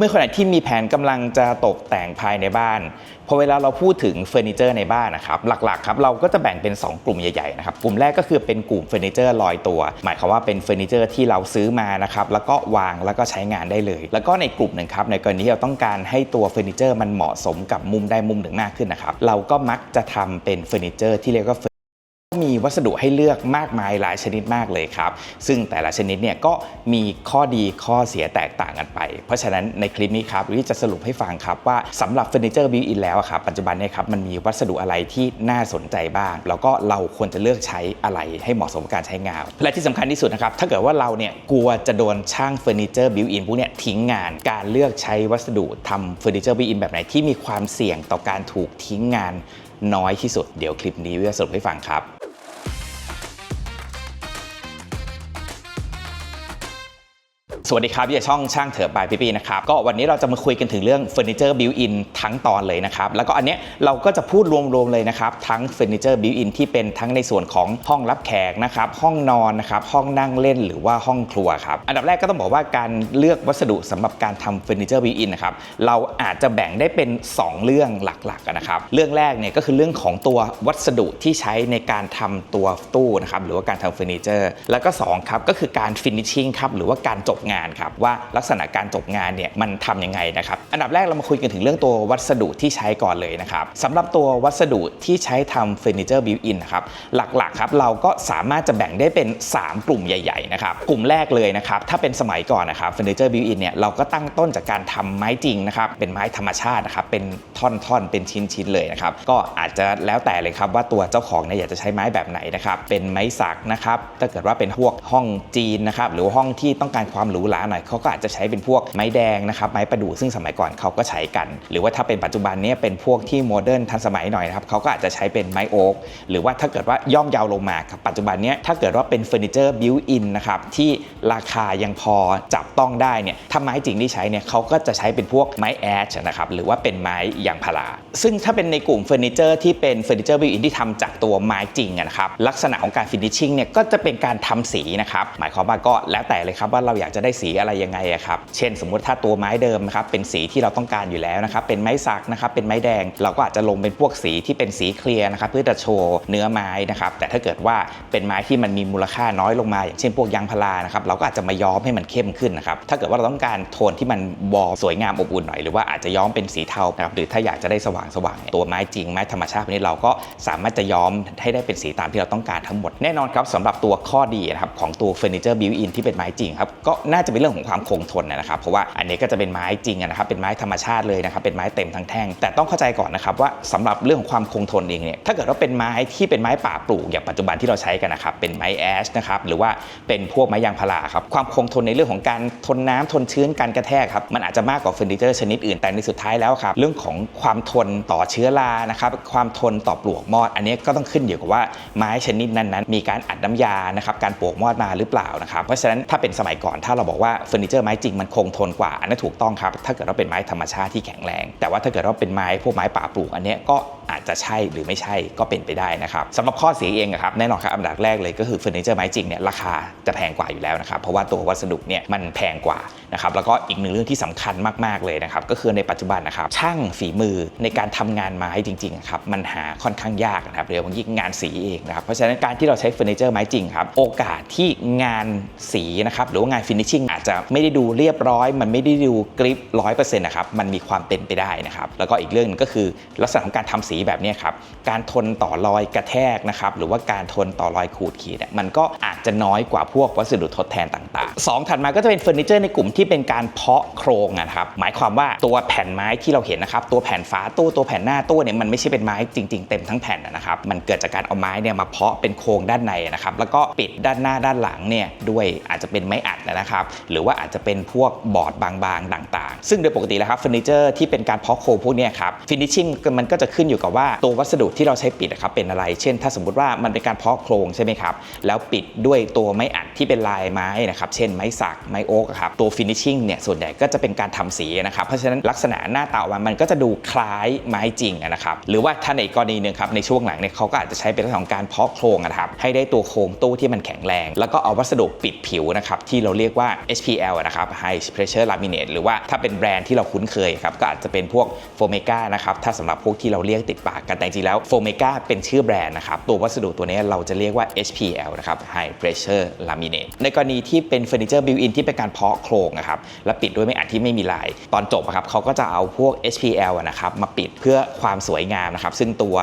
พื่อนๆคนไหนที่มีแผนกำลังจะตกแต่งภายในบ้านพอเวลาเราพูดถึงเฟอร์นิเจอร์ในบ้านนะครับหลักๆครับเราก็จะแบ่งเป็น 2 กลุ่มใหญ่ๆนะครับกลุ่มแรกก็คือเป็นกลุ่มเฟอร์นิเจอร์ลอยตัว หมายความว่าเป็นเฟอร์นิเจอร์ที่เราซื้อมานะครับแล้วก็วางแล้วก็ใช้งานได้เลย แล้วก็ในกลุ่มหนึ่งครับในกรณีที่เราต้องการให้ตัวเฟอร์นิเจอร์มันเหมาะสมกับมุมใดมุมหนึ่งมากขึ้นนะครับเราก็มักจะทำเป็นเฟอร์นิเจอร์ที่เรียกว่า มีวัสดุให้เลือกมากมายหลายชนิดมากเลยครับ ซึ่งแต่ละชนิดเนี่ยก็มีข้อดีข้อเสียแตกต่างกันไป เพราะฉะนั้นในคลิปนี้ครับวิจะสรุปให้ฟังครับว่าสำหรับเฟอร์นิเจอร์บิวอินแล้วครับปัจจุบันเนี่ยครับมันมีวัสดุอะไรที่น่าสนใจบ้าง แล้วก็เราควรจะเลือกใช้อะไรให้เหมาะสมกับการใช้งาน และที่สำคัญที่สุดนะครับถ้าเกิดว่าเราเนี่ยกลัวจะโดนช่างเฟอร์นิเจอร์บิวอินพวกเนี้ยทิ้งงาน การเลือกใช้วัสดุทำเฟอร์นิเจอร์บิวอินแบบไหนที่มีความเสี่ยงต่อการถูกทิ้งงานน้อยที่สุด เดี๋ยวคลิปนี้วิจะสรุปให้ฟังครับ วัสดีครับที่ช่องช่างเถอบายพี่ปีนะครับก็วันนี้เราจะมาคุยกันถึงเรื่องเฟอร์นิเจอร์บิวอินทั้งตอนเลยนะครับแล้วก็อันเนี้ยเราก็จะพูดรวมๆเลยนะครับทั้งเฟอร์นิเจอร์บิวอินที่เป็นทั้งในส่วนของห้องรับแขกนะครับห้องนอนนะครับห้องนั่งเล่นหรือว่าห้องครัวครับอันดับแรกก็ต้องบอกว่าการเลือกวัสดุสำหรับการทำเฟอร์นิเจอร์บิวอินนะครับเราอาจจะแบ่งได้เป็น 2 เรื่องหลักๆนะครับเรื่องแรกเนี่ยก็คือเรื่องของตัววัสดุที่ใช้ในการทำตัวตู้นะครับหรือว่าการทำเฟอร์นิเจอร์แล้วก็สองครับก็คือการฟินิชชิ่งครับหรือว่าการจบงานครับว่าลักษณะการจบงานเนี่ยมันทำยังไงนะครับอันดับแรกเรามาคุยกันถึงเรื่องตัววัสดุที่ใช้ก่อนเลยนะครับสำหรับตัววัสดุที่ใช้ทำเฟอร์นิเจอร์บิวอินนะครับหลักๆครับเราก็สามารถจะแบ่งได้เป็น 3 กลุ่มใหญ่ๆนะครับกลุ่มแรกเลยนะครับถ้าเป็นสมัยก่อนนะครับเฟอร์นิเจอร์บิวอินเนี่ยเราก็ตั้งต้นจากการทำไม้จริงนะครับเป็นไม้ธรรมชาตินะครับเป็นท่อนๆเป็นชิ้นๆเลยนะครับก็อาจจะแล้วแต่เลยครับว่าตัวเจ้าของเนี่ยอยากจะใช้ไม้แบบไหนนะครับเป็นไม้สักนะครับถ้าเกิดว่าเป็นพวกห้องจีนนะครับหรือห้องที่ต้องการความหรูหราหน่อยเขาก็อาจจะใช้เป็นพวกไม้แดงนะครับไม้ประดู่ซึ่งสมัยก่อนเขาก็ใช้กัน หรือว่าถ้าเป็นปัจจุบันเนี้เป็นพวกที่โมเดิร์นทันสมัยหน่อยนะครับเขาก็อาจจะใช้เป็นไม้โอ๊กหรือว่าถ้าเกิดว่าย่อมยาวลงมาครับปัจจุบันเนี้ถ้าเกิดว่าเป็นเฟอร์นิเจอร์บิวอินนะครับที่ราคายังพอจับต้องได้เนี่ยถ้าไม้จริงที่ใช้เนี่ยเขาก็จะใช้เป็นพวกไม้แอชนะครับหรือว่าเป็นไม้ยางพาราซึ่งถ้าเป็นในกลุ่มเฟอร์นิเจอร์ที่เป็นเฟอร์นิเจอร์บิวอินที่ทำจากตัวไม้จริงนะครับลักษณะของการฟินิชชิ่งเนี่ยก็จะเป็นการทำสีนะครับหมายความว่าก็แล้วแต่เลยครับว่าเราอยากจะได้สีอะไรยังไงอะครับ เช่น สมมุติถ้าตัวไม้เดิมนะครับเป็นสีที่เราต้องการอยู่แล้วนะครับ เป็นไม้สักนะครับ เป็นไม้แดง เราก็อาจจะลงเป็นพวกสีที่เป็นสีเคลียร์นะครับ เพื่อจะโชว์เนื้อไม้นะครับ แต่ถ้าเกิดว่าเป็นไม้ที่มันมีมูลค่าน้อยลงมา อย่างเช่นพวกยางพารานะครับ เราก็อาจจะมาย้อมให้มันเข้มขึ้นนะครับ ถ้าเกิดว่าเราต้องการโทนที่มันวอลสวยงามอบอุ่นหน่อย หรือว่าอาจจะย้อมเป็นสีเทานะครับ หรือถ้าอยากจะได้สว่างสว่างๆตัวไม้จริงไม้ธรรมชาติพวกนี้เราก็สามารถจะย้อมให้ได้เป็นสีตามที่เราต้องการทั้งหมด แน่นอนครับสำหรับตัวข้อดีนะครับของตัวเฟอร์นิเจอร์บิวอินที่เป็นไม้จริงครับก็น่าจะเป็นเรื่องของความคงทนนะครับ เพราะว่าอันนี้ก็จะเป็นไม้จริงนะครับ เป็นไม้ธรรมชาติเลยนะครับ เป็นไม้เต็มทั้งแท่ง แต่ต้องเข้าใจก่อนนะครับว่าสำหรับเรื่องของความคงทนเองเนี่ย ถ้าเกิดว่าเป็นไม้ที่เป็นไม้ป่าปลูกอย่างปัจจุบันที่เราใช้กันนะครับ เป็นไม้แอชนะครับ หรือว่าเป็นพวกไม้ยางพาราครับ ความคงทนในเรื่องของการทนน้ำทนชื้นการกระแทกครับ มันอาจจะมากกว่าเฟอร์นิเจอร์ชนิดอื่น แต่ในสุดท้ายแล้วครับ เรื่องของความทนต่อเชื้อรา นะครับ ความทนต่อปลวกมอด อันนี้ก็ต้องขึ้นอยู่กับว่าไม้ชนิดนั้นๆ มีการอัดน้ำยา นะครับ การปลวกมอดมาหรือเปล่านะครับ เพราะฉะนั้นถ้าเป็นสมัยก่อนถ้าเราบอกอกว่าเฟอร์นิเจอร์ไม้จริงมันคงทนกว่าอันนั้นถูกต้องครับ ถ้าเกิดว่าเป็นไม้ธรรมชาติที่แข็งแรง แต่ว่าถ้าเกิดว่าเป็นไม้พวกไม้ป่าปลูกอันนี้ก็ อาจจะใช่หรือไม่ใช่ก็เป็นไปได้นะครับสำหรับข้อเสียเองอะครับแน่นอนครับอันดับแรกเลยก็คือเฟอร์นิเจอร์ไม้จริงเนี่ยราคาจะแพงกว่าอยู่แล้วนะครับเพราะว่าตัววัสดุเนี่ยมันแพงกว่านะครับแล้วก็อีกหนึ่งเรื่องที่สำคัญมากๆเลยนะครับก็คือในปัจจุบันนะครับช่างฝีมือในการทำงานไม้จริงๆครับมันหาค่อนข้างยากนะครับเดี๋ยวยิ่งงานสีเองนะครับเพราะฉะนั้นการที่เราใช้เฟอร์นิเจอร์ไม้จริงครับโอกาสที่งานสีนะครับหรือว่างานฟินิชชิ่งอาจจะไม่ได้ดูเรียบร้อย มันไม่ได้ดูกริปร้อยเปอร์เซ็นต์นะครับมันมีความเป็นไปได้นะครับแล้วก็อีกเรื่องนึงก็คือลักษณะของการทำสีแบบนี้ครับ การทนต่อรอยกระแทกนะครับ หรือว่าการทนต่อรอยขูดขีดเนี่ยมันก็อาจจะน้อยกว่าพวกวัสดุทดแทนต่างๆสองถัดมาก็จะเป็นเฟอร์นิเจอร์ในกลุ่มที่เป็นการเพาะโครงนะครับ หมายความว่าตัวแผ่นไม้ที่เราเห็นนะครับ ตัวแผ่นฝาตู้ตัวแผ่นหน้าตู้เนี่ยมันไม่ใช่เป็นไม้จริง ๆ เต็มทั้งแผ่นนะครับ มันเกิดจากการเอาไม้เนี่ยมาเพาะเป็นโครงด้านในนะครับ แล้วก็ปิดด้านหน้าด้านหลังเนี่ยด้วยอาจจะเป็นไม้อัดนะครับ หรือว่าอาจจะเป็นพวกบอร์ดบางๆ ต่าง ๆ ซึ่งโดยปกติแล้วครับเฟอร์นิเจอร์ที่เป็นการเพาะโครงพวกเนี้ยครับฟินิชชิ่งมันก็จะขึ้นอยู่กับว่าตัววัสดุที่เราใช้ปิดนะครับเป็นอะไร เช่น ถ้าสมมติว่ามันเป็นการเพาะโครงใช่ไหมครับ แล้วปิดด้วยตัวไม้อัดที่เป็นลายไม้นะครับ เช่นไม้สัก ไม้โอ๊กครับ ตัวฟินิชชิ่งเนี่ยส่วนใหญ่ก็จะเป็นการทำสีนะครับ เพราะฉะนั้นลักษณะหน้าตาออกมามันก็จะดูคล้ายไม้จริงนะครับ หรือว่าถ้าในกรณีหนึ่งครับในช่วงหลังเนี่ยเขาก็อาจจะใช้เป็นเรื่องของการเพาะโครงนะครับ ให้ได้ตัวโครงตู้ที่มันแข็งแรง แล้วก็เอาวัสดุปิดผิวนะครับที่เราเรียกว่า HPL นะครับ High Pressure Laminate หรือว่าถ้าเป็นแบรนด์ที่เราคุ้นเคยครับก็อาจจะเป็นพวกโฟเมกานะครับถ้าสำหรับพวกที่เราเรียกติดปากกันแต่จริงแล้วโฟเมกาเป็นชื่อแบรนด์นะครับ ตัววัสดุตัวนี้เราจะเรียกว่า HPL นะครับ High Pressure Laminate ในกรณีที่เป็นเฟอร์นิเจอร์บิวอินที่เป็นการเพาะโครงนะครับและปิดด้วยไม้อัดที่ไม่มีลาย ตอนจบอะครับเขาก็จะเอาพวก HPL นะครับมาปิดเพื่อความสวยงามนะครับ ซึ่งตัว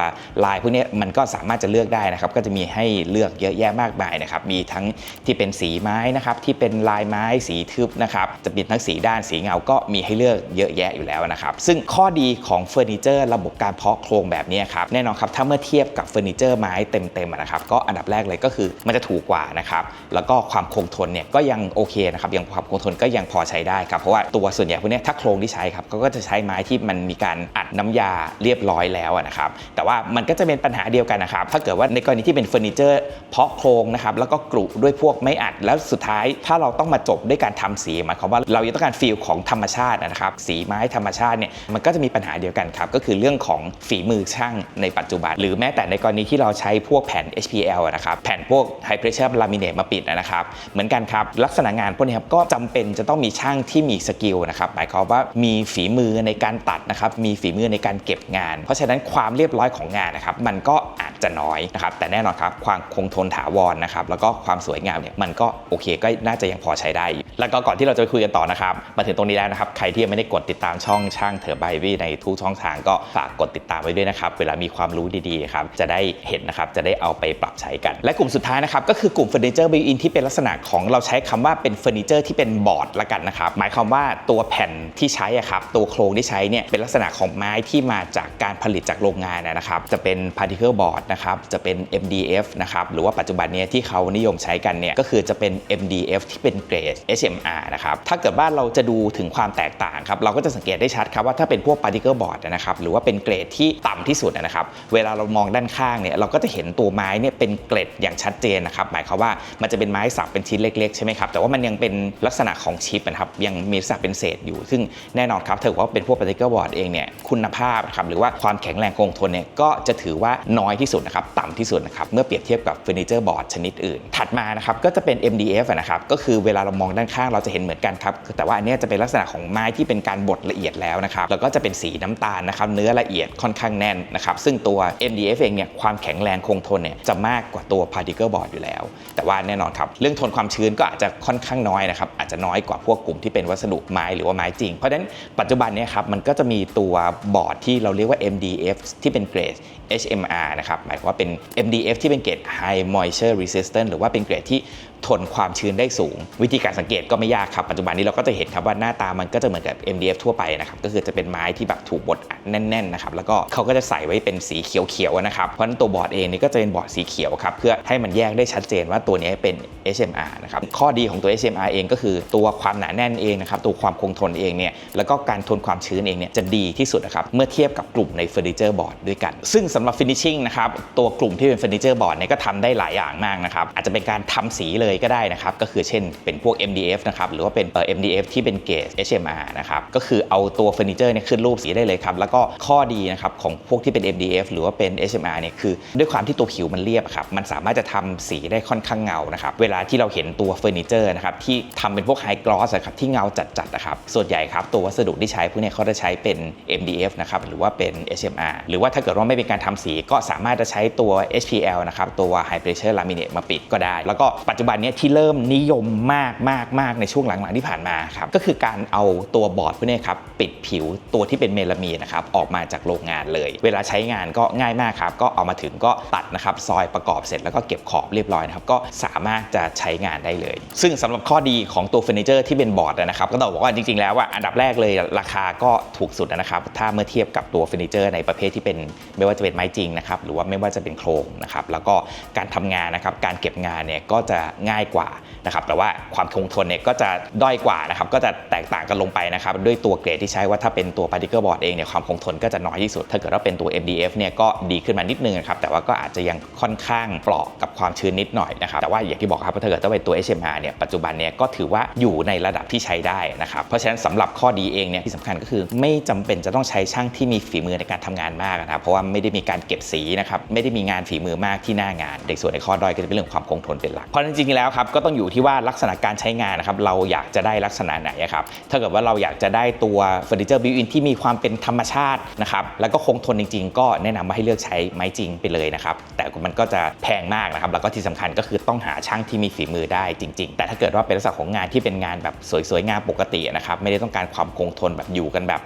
ลายพวกนี้มันก็สามารถจะเลือกได้นะครับ ก็จะมีให้เลือกเยอะแยะมากมายนะครับ มีทั้งที่เป็นสีไม้นะครับ ที่เป็นลายไม้สีทึบนะครับ จะมีทั้งสีด้านสีเงาก็มีให้เลือกเยอะแยะอยู่แล้วนะครับ ซึ่งข้อดีของเฟอร์นิเจอร์ระบบการเพาะโครงแบบนี้ครับแน่นอนครับถ้าเมื่อเทียบกับเฟอร์นิเจอร์ไม้เต็มๆนะครับก็อันดับแรกเลยก็คือมันจะถูกกว่านะครับแล้วก็ความคงทนเนี่ยก็ยังโอเคนะครับยังความคงทนก็ยังพอใช้ได้ครับเพราะว่าตัวส่วนใหญ่พวกนี้ถ้าโครงที่ใช้ครับเขาก็จะใช้ไม้ที่มันมีการอัดน้ำยาเรียบร้อยแล้วนะครับแต่ว่ามันก็จะเป็นปัญหาเดียวกันนะครับถ้าเกิดว่าในกรณีที่เป็นเฟอร์นิเจอร์เพาะโครงนะครับแล้วก็กรุด้วยพวกไม้อัดแล้วสุดท้าย ถ้าเราต้องมาจบด้วยการทำสีหมายความว่าเรายังต้องการฟีลของธรรมชาตินะครับสีไม้ธรรมชาติเนี่ยมันก็จะมีปัญหาเดียวกันครับก็คือเรื่องของฝีมือช่างในปัจจุบัน หรือแม้แต่ในกรณีที่เราใช้พวกแผ่น HPL นะครับแผ่นพวก High Pressure Laminate มาปิดนะครับ เหมือนกันครับ ลักษณะงานพวกนี้ครับก็จำเป็นจะต้องมีช่างที่มีสกิลนะครับหมายความว่ามีฝีมือในการตัดนะครับมีฝีมือในการเก็บงาน เพราะฉะนั้นความเรียบร้อยของงานนะครับมันก็อาจจะน้อยนะครับแต่แน่นอนครับความคงทนถาวรนะครับแล้วก็ความสวยงามเนี่ยมันก็โอเคก็น่าจะยังพอใช้ได้ แล้วก็ก่อนที่เราจะคุยกันต่อนะครับมาถึงตรงนี้แล้วนะครับใครที่ยังไม่ได้กดติดตามช่องช่างเถอไบวี่ในทุกช่องทางก็ฝากกดติดตามไว้ด้วยนะครับ เวลามีความรู้ดีๆครับจะได้เห็นนะครับจะได้เอาไปปรับใช้กัน และกลุ่มสุดท้ายนะครับก็คือกลุ่มเฟอร์นิเจอร์บิวอินที่เป็นลักษณะของเราใช้คำว่าเป็นเฟอร์นิเจอร์ที่เป็นบอร์ดละกันนะครับหมายความว่าตัวแผ่นที่ใช้อะครับตัวโครงที่ใช้เนี่ยเป็นลักษณะของไม้ที่มาจากการผลิตจากโรงงานนะครับจะเป็น particle board นะครับจะเป็น MDF นะครับหรือว่าปัจจุบันนี้ที่เขานิยมใช้กันเนี่ยก็คือจะเป็น MDF ที่เป็นเกรด HMR นะครับถ้าเกิดว่าเราจะดูถึงความแตกต่างครับเราก็จะสังเกตได้ชัดครับว่าถ้าเป็นพวก particle board นะครับหรือว่าเป็นเกรดที่ตำที่สุดนะครับ เวลาเรามองด้านข้างเนี่ยเราก็จะเห็นตัวไม้เนี่ยเป็นเกรดอย่างชัดเจนนะครับ หมายความว่ามันจะเป็นไม้สับเป็นชิ้นเล็กๆใช่ไหมครับ แต่ว่ามันยังเป็นลักษณะของชิปนะครับ ยังมีลักษณะเป็นเศษอยู่ ซึ่งแน่นอนครับถ้าเกิดว่าเป็นพวก particle board เองเนี่ยคุณภาพนะครับหรือว่าความแข็งแรงคงทนเนี่ยก็จะถือว่าน้อยที่สุดนะครับต่ำที่สุดนะครับเมื่อเปรียบเทียบกับเฟอร์นิเจอร์บอร์ดชนิดอื่น ถัดมานะครับก็จะเป็น MDF นะครับก็คือเวลาเรามองด้านข้างเราจะเห็นเหมือนกันครับแต่ว่าอันนี้จะเป็นลักษณะของไม้ที่เป็นการบดละเอียดแล้วนะครับแล้วก็จะเป็นสีน้ำตาลนะครับเนื้อละเอียดค่อนข้างแน่นนะครับ ซึ่งตัว MDF เองเนี่ยความแข็งแรงคงทนเนี่ยจะมากกว่าตัว particle board อยู่แล้ว แต่ว่าแน่นอนครับ เรื่องทนความชื้นก็อาจจะค่อนข้างน้อยนะครับ อาจจะน้อยกว่าพวกกลุ่มที่เป็นวัสดุไม้หรือว่าไม้จริง เพราะฉะนั้นปัจจุบันเนี่ยครับมันก็จะมีตัวบอร์ดที่เราเรียกว่า MDF ที่เป็นเกรด HMR นะครับหมายความว่าเป็น MDF ที่เป็นเกรด High Moisture Resistant หรือว่าเป็นเกรดที่ทนความชื้นได้สูง วิธีการสังเกตก็ไม่ยากครับ ปัจจุบันนี้เราก็จะเห็นครับว่าหน้าตามันก็จะเหมือนกับ MDF ทั่วไปนะครับก็คือจะเป็นไม้ที่แบบถูกบดอัดแน่นๆนะครับแล้วก็เขาก็จะใส่ไว้เป็นสีเขียวๆนะครับเพราะฉะนั้นตัวบอร์ดเองนี่ก็จะเป็นบอร์ดสีเขียวครับเพื่อให้มันแยกได้ชัดเจนว่าตัวนี้เป็น HMR นะครับข้อดีของตัว HMR เองก็คือตัวความหนาแน่นเองนะครับตัวความคงทนเองเนี่ยแล้วก็การทนความชื้นเองเนี่ยจะดีที่สุดนะครับเมื่อเทียบกับกลุ่มในเฟอร์นิเจอร์บอร์ดด้วยกัน ซึ่งสำหรับฟินิชชิ่งนะครับตัวกลุ่มที่เป็นเฟอร์นิเจอร์บอร์ดเนี่ยก็ทำได้หลายอย่างมากนะครับอาจจะเป็นการทำสีเลยก็ได้นะครับ ก็คือเช่นเป็นพวก MDF นะครับ หรือว่าเป็นเอ่อ MDF ที่เป็นเกรด HMR นะครับ ก็คือเอาตัวเฟอร์นิเจอร์เนี่ยขึ้นรูปสีได้เลยครับ แล้วก็ข้อดีนะครับของพวกที่เป็น MDF หรือว่าเป็น HMR เนี่ยคือ ด้วยความที่ตัวผิวมันเรียบครับ มันสามารถจะทำสีได้ค่อนข้างเงานะครับ เวลาที่เราเห็นตัวเฟอร์นิเจอร์นะครับที่ทำเป็นพวกไฮกลอสครับที่เงาจัดๆนะครับ ส่วนใหญ่ครับตัววัสดุที่ใช้พวกเนี้เขาจะใช้เป็น MDF นะครับหรือว่าเป็น HMR หรือว่าถ้าเกิดว่าไม่เป็นการทำสีก็สามารถจะใช้ตัว HPL นะครับตัว High Pressure Laminate มาปิดก็ได้ แล้วก็ปัจจุบันเนี้ที่เริ่มนิยมมากมากมากในช่วงหลังๆที่ผ่านมาครับก็คือการเอาตัวบอร์ดพวกนี้ครับปิดผิวตัวที่เป็นเมลามีนนะครับออกมาจากโรงงานเลย เวลาใช้งานก็ง่ายมากครับก็เอามาถึงก็ตัดนะครับซอยประกอบเสร็จแล้วก็เก็บขอบเรียบร้อยนะครับก็สามารถจะใช้งานได้เลย ซึ่งสำหรับข้อดีของตัวเฟอร์นิเจอร์ที่เป็นบอร์ดนะครับก็ต้องบอกว่าจริงๆ แล้วว่าอันดับแรกเลยราคาก็ถูกสุดนะครับถ้าเมื่อเทียบกับตัวเฟอร์นิเจอร์ในประเภทที่เป็นไม่ว่าจะเป็นไม้จริงนะครับหรือว่าไม่ว่าจะเป็นโครงนะครับแล้วก็การทำงานนะครับการเก็บงานเนี่ยก็จะง่ายกว่านะครับแต่ว่าความคงทนเนี่ยก็จะด้อยกว่านะครับก็จะแตกต่างกันลงไปนะครับด้วยตัวเกรดที่ใช้ว่าถ้าเป็นตัว particle board เองเนี่ยความคงทนก็จะน้อยที่สุด ถ้าเกิดว่าเป็นตัว MDF เนี่ยก็ดีขึ้นมานิดนึงนะครับแต่ว่าก็อาจจะยังค่อนข้างเปราะกับความชื้นนิดหน่อยนะครับแต่ว่าอย่างที่บอกครับว่าถ้าเกิดว่าเป็นตัว HMR เนี่ยปัจจุบันเนี่ยก็ถือว่าอยู่ในระดับที่ใช้ได้นะครับเพราะฉะนั้นสำหรับข้อดีเองเนี่ยที่สำคัญก็คือไม่จำเป็นจะต้องใช้ช่างที่มีฝีมือในการทำงานมากนะครับเพราะว่าไม่ได้มีการเก็บสีนะครับไม่ได้มีงานฝีมือมากที่หน้างานในส่วนในข้อด้อยก็จะเป็นเรื่องความคงทนเป็นหลักเพราะจริงๆแล้วครับก็ต้องอยู่ที่ว่าลักษณะการใช้งานนะครับเราอยากจะได้ลักษณะไหนครับถ้าเกิดว่าเราอยากจะได้ตัวเฟอร์นิเจอร์บิวอินที่มีความเป็นธรรมชาตินะครับแล้วก็คงทนจริง ๆ ก็แนะนำว่าให้เลือกใช้ไม้จริงไปเลยนะครับแต่มันก็จะแพงมากนะครับแล้วก็ที่สำคัญก็คือต้องหาช่างที่มีฝีมือได้จริง ๆ แต่ถ้าเกิดว่าเป็นลักษณะของงานที่เป็นงานแบบสวยๆงานปกตินะครับไม่ได้ต้องการความคงทนแบบอยู่กันแบบ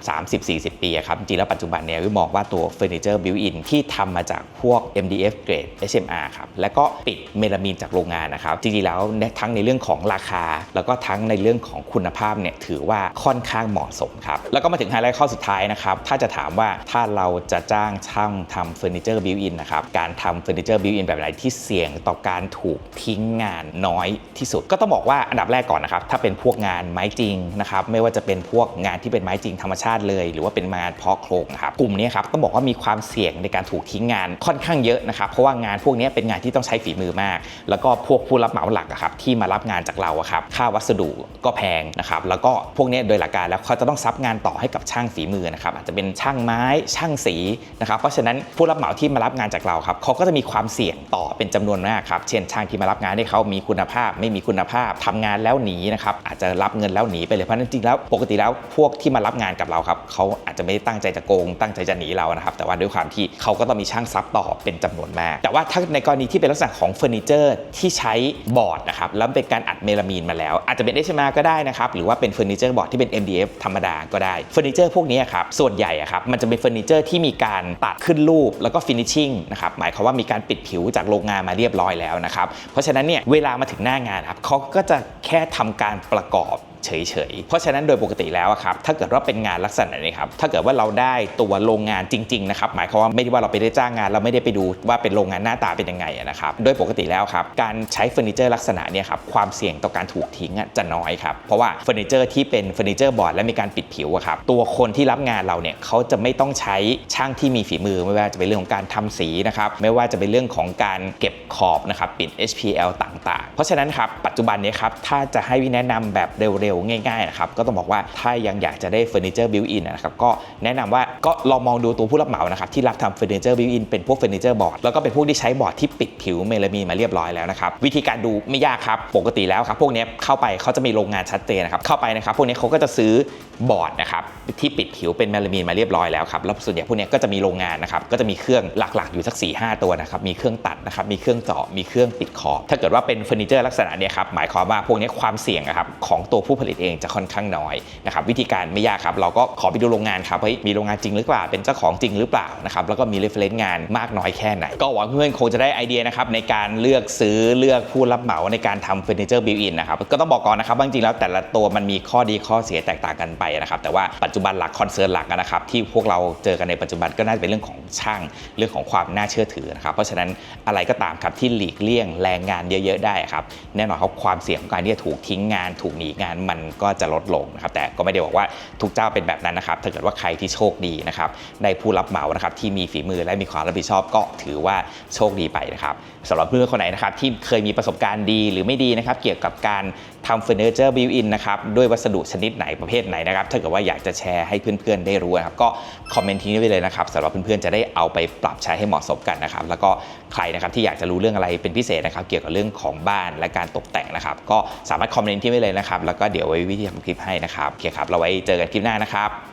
30-40 ปีครับจริงแล้วปัจจุบันเนี่ยวิมองว่าตัวเฟอร์นิเจอร์บิวอินที่ทำมาจากพวก MDF เกรด HMR ครับแล้วก็ปิดเมลามีนจากโรงงานนะครับจริงแล้วทั้งในเรื่องของราคา แล้วก็ทั้งในเรื่องของคุณภาพเนี่ยถือว่าค่อนข้างเหมาะสมครับ แล้วก็มาถึงไฮไลท์ข้อสุดท้ายนะครับ ถ้าจะถามว่าถ้าเราจะจ้างช่างทำเฟอร์นิเจอร์บิวอินนะครับ การทำเฟอร์นิเจอร์บิวอินแบบไหนที่เสี่ยงต่อการถูกทิ้งงานน้อยที่สุด ก็ต้องบอกว่าอันดับแรกก่อนนะครับ ถ้าเป็นพวกงานไม้จริงนะครับไม่ว่าจะเป็นพวกงานที่เป็นไม้จริงธรรมชาติเลย หรือว่าเป็นงานเพาะโครงนะครับกลุ่มนี้ครับต้องบอกว่ามีความเสี่ยงในการถูกทิ้งงานค่อนข้างเยอะนะครับเพราะว่างานพวกนี้เป็นงานที่ต้องใช้ฝีมือมาก แล้วก็พวกผู้รับเหมาหลักอะครับที่มารับงานจากเราอะครับค่าวัสดุก็แพงนะครับแล้วก็พวกนี้โดยหลักการแล้วเขาจะต้องซับงานต่อให้กับช่างฝีมือนะครับอาจจะเป็นช่างไม้ช่างสีนะครับเพราะฉะนั้นผู้รับเหมาที่มารับงานจากเราครับเขาก็จะมีความเสี่ยงต่อเป็นจำนวนมากครับเช่นช่างที่มารับงานที่เขามีคุณภาพ ไม่มีคุณภาพทำงานแล้วหนีนะครับอาจจะรับเงินแล้วหนีไปเลยเพราะนั้นจริงแล้วปกติแล้วพวกที่มารับงานกับเราครับเขาอาจจะไม่ได้ตั้งใจจะโกง ตั้งใจจะหนีเรานะครับแต่ว่าด้วยความที่เขาก็ต้องมีช่างซับต่อเป็นจำนวนมาก แต่ว่าถ้าในกรณีที่เป็นลักษณะของเฟอร์นิเจอร์ที่ใช้บอร์ดนะครับแล้วเป็นการอัดเมลามีนมาแล้ว อาจจะเป็น HMR ก็ได้นะครับหรือว่าเป็นเฟอร์นิเจอร์บอร์ดที่เป็น MDF ธรรมดาก็ได้เฟอร์นิเจอร์พวกนี้ครับส่วนใหญ่ครับมันจะเป็นเฟอร์นิเจอร์ที่มีการตัดขึ้นรูปแล้วก็ฟินิชชิ่งนะครับหมายความว่ามีการปิดผิวจากโรงงานมาเรียบร้อยแล้วนะครับเพราะฉะนั้นเนี่ยเวลามาถึงหน้างานครับเขาก็จะแค่ทำการประกอบ เฉยๆ เพราะฉะนั้นโดยปกติแล้วครับถ้าเกิดว่าเป็นงานลักษณะนี้ครับถ้าเกิดว่าเราได้ตัวโรงงานจริงๆนะครับหมายความว่าไม่ได้ว่าเราไปได้จ้างงาน เราไม่ได้ไปดูว่าเป็นโรงงานหน้าตาเป็นยังไงนะครับโดยปกติแล้วครับการใช้เฟอร์นิเจอร์ลักษณะนี้ครับความเสี่ยงต่อการถูกทิ้งจะน้อยครับเพราะว่าเฟอร์นิเจอร์ที่เป็นเฟอร์นิเจอร์บอร์ดและมีการปิดผิวครับตัวคนที่รับงานเราเนี่ยเขาจะไม่ต้องใช้ช่างที่มีฝีมือไม่ว่าจะเป็นเรื่องของการทำสีนะครับไม่ว่าจะเป็นเรื่องของการเก็บขอบนะครับปิด HPL ต่าง ๆ เพราะฉะนั้นครับปัจจุบันนี้ครับถ้าจะให้วิแนะนำแบบเร็วๆง่ายๆนะครับก็ต้องบอกว่าถ้ายังอยากจะได้เฟอร์นิเจอร์บิวอินนะครับก็แนะนำว่าก็ลองมองดูตัวผู้รับเหมานะครับที่รับทำเฟอร์นิเจอร์บิวอินเป็นพวกเฟอร์นิเจอร์บอร์ดแล้วก็เป็นพวกที่ใช้บอร์ดที่ปิดผิวเมลามีนมาเรียบร้อยแล้วนะครับวิธีการดูไม่ยากครับปกติแล้วครับพวกนี้เข้าไปเขาจะมีโรงงานชัดเจนนะครับเข้าไปนะครับพวกนี้เขาก็จะซื้อบอร์ดนะครับที่ปิดผิวเป็นเมลามีนมาเรียบร้อยแล้วครับแล้วส่วนใหญ่พวกนี้ก็จะมีโรงงานนะครับก็จะมีเครื่องหลักๆอยู่สัก4ีหตัวนะครับมีเครื่องตัดนะครับมีเครื่องเจาะมีเครื่องปิดขอบถ้าเกิดว่าเป็นเฟอร์นิเจอร์ลักษณะนี้ครับหมายความว่าพวกนี้ความเสี่ยงอะครับของตัวผู้ผลิตเองจะค่อนข้างน้อยนะครับวิธีการไม่ยากครับ เราก็ขอไปดูโรงงานครับเฮ้ยมีโรงงานจริงหรือเปล่าเป็นเจ้าของจริงหรือเปล่านะครับแล้วก็มีเรฟเฟรนซ์งานมากน้อยแค่ไหน ก็หวังเพื่อนคงจะได้ไอเดียนะครับในการเลือกซื้อเลือกผู้รับเหมาในการทำเฟอร์นิเจอร์บิวอินนะครับก็ต้องบอกก่อนนะครับว่าจริงแล้วแต่ละตัวมันมีข้อดีข้อเสียแตกต่างกันไปนะครับแต่ว่าปัจจุบันหลักคอนเซิร์นหลักนะครับที่พวกเราเจอกันในปัจจุบันก็น่าจะเป็นเรื่องของช่างเรื่องของความน่าเชื่อถือนะครับเพราะฉะนั้นอะไรก็ตามครับที่หลีกเลี่ยงแรงงานเยอะ ๆ ได้ครับแน่นอนครับความเสี่ยงของการที่จะถูกทิ้งงานถูกหนีงานมนก็จะลดลงนะครับแต่ก็ไม่ได้บอกว่าทุกเจ้าเป็นแบบนั้นนะครับถ้าเกิดว่าใครที่โชคดีนะครับได้ผู้รับเหมานะครับที่มีฝีมือและมีความรับผิดชอบก็ถือว่าโชคดีไปนะครับสำหรับเพื่อนคนไหนนะครับที่เคยมีประสบการณ์ดีหรือไม่ดีนะครับเกี่ยวกับการทำเฟอร์นิเจอร์บิวอินนะครับด้วยวัสดุชนิดไหนประเภทไหนนะครับถ้าเกิดว่าอยากจะแชร์ให้เพื่อนๆได้รู้นะครับก็คอมเมนต์ทิ้งไว้เลยนะครับสำหรับเพื่อนๆจะได้เอาไปปรับใช้ให้เหมาะสมกันนะครับแล้วก็ใครนะครับที่อยากจะรู้เรื่องอะไรเป็นพิเศษนะครับเกี่ยวกับเรื่องของบ้านและการตกแต่งนะครับก็สามารถคอมเมนต์ทิ้งไว้เลยนะครับแล้วก็เดี๋ยวไว้วิธีทำคลิปให้นะครับโอเคครับเราไว้เจอกันคลิปหน้านะครับ